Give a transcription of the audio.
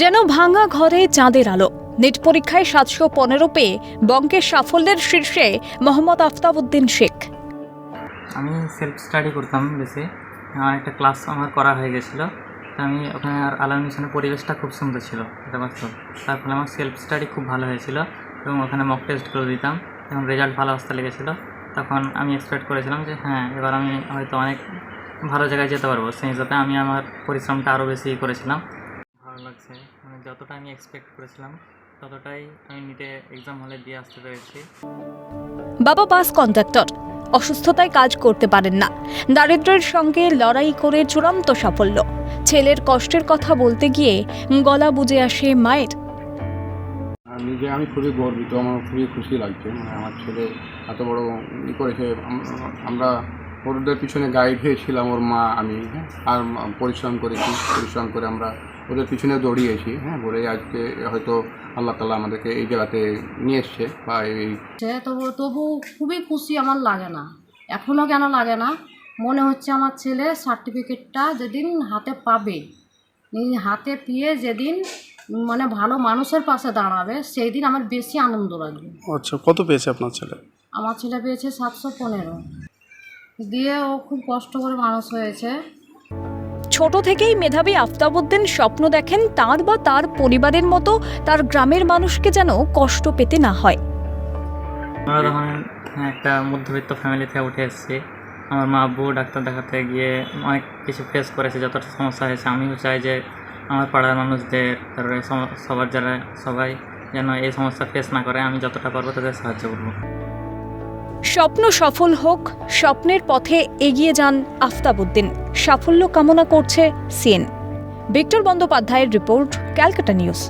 যেন ভাঙা ঘরে চাঁদের আলো। নেট পরীক্ষায় সাতশো পনেরো পেয়ে বঙ্কের সাফল্যের শীর্ষে মোহাম্মদ আফতাবউদ্দিন শেখ। আমি সেলফ স্টাডি করতাম বেশি। আমার একটা ক্লাস আমার করা হয়ে গেছিল। আমি ওখানে আর আলাম মিশনের পরিবেশটা খুব সুন্দর ছিল, এটা বাস্তব তার ফলে আমার সেলফ স্টাডি খুব ভালো হয়েছিল এবং ওখানে মক টেস্ট করে দিতাম এবং রেজাল্ট ভালো আসতে লেগেছিলো। তখন আমি এক্সপেক্ট করেছিলাম যে হ্যাঁ এবার আমি হয়তো অনেক ভালো জায়গায় যেতে পারব। সেই হিসাবে আমি আমার পরিশ্রমটা আরও বেশি করেছিলাম ভালো লাগছে মানে যতটা আমি এক্সপেক্ট করেছিলাম। ততটাই আমি নিটে এক্সাম হলে দিয়ে আসতে পেরেছি। বাবা বাস কন্ডাক্টর অসুস্থতায় কাজ করতে পারেন না। দারিদ্র্যের সঙ্গে লড়াই করে চূড়ান্ত সাফল্য। ছেলের কষ্টের কথা বলতে গিয়ে গলা বুঝে আসে মায়ের। আর নিজে আমি খুবই গর্বিত আমার খুবই খুশি লাগছে। মানে আমার ছেলে এত বড় ই করেছে। আমরা ওদের পিছনে গাইড হয়েছিলাম ওর মা আমি হ্যাঁ? আর পরিশ্রম করেছি। পরিশ্রম করে আমরা ওদের পিছনে দৌড়িয়েছি হ্যাঁ বলে আজকে হয়তো আল্লাহ তালা আমাদেরকে এই জায়গাতে নিয়ে এসছে বা এই তবু তবু খুবই খুশি আমার লাগে না। এখনও কেন লাগে না? মনে হচ্ছে আমার ছেলে সার্টিফিকেটটা যেদিন হাতে পাবে হাতে পেয়ে যেদিন মানে ভালো মানুষের পাশে দাঁড়াবে সেই দিন আমার বেশি আনন্দ লাগবে। আচ্ছা কত পেয়েছে আপনার ছেলে? আমার ছেলে পেয়েছে সাতশো পনেরো। দিয়ে ও খুব কষ্ট করে মানুষ হয়েছে। ছোট থেকেই মেধাবী আফতাবউদ্দিন স্বপ্ন দেখেন তার বা তার পরিবারের মতো তার গ্রামের মানুষকে যেন কষ্ট পেতে না হয়। একটা মধ্যবিত্ত ফ্যামিলি থেকে উঠে এসেছি। আমার মা আব্বু ডাক্তার দেখাতে গিয়ে অনেক কিছু ফেস করেছে যতটা সমস্যা হয়েছে। আমিও চাই যে আমার পাড়ার মানুষদের তারপরে সবার যারা সবাই যেন এই সমস্যা ফেস না করে। আমি যতটা পারব তাদের সাহায্য করব। স্বপ্ন সফল হোক স্বপ্নের পথে এগিয়ে যান আফতাবউদ্দিন সাফল্য কামনা করছে সিএন। ভিক্টর বন্দ্যোপাধ্যায়ের রিপোর্ট ক্যালকাটা নিউজ।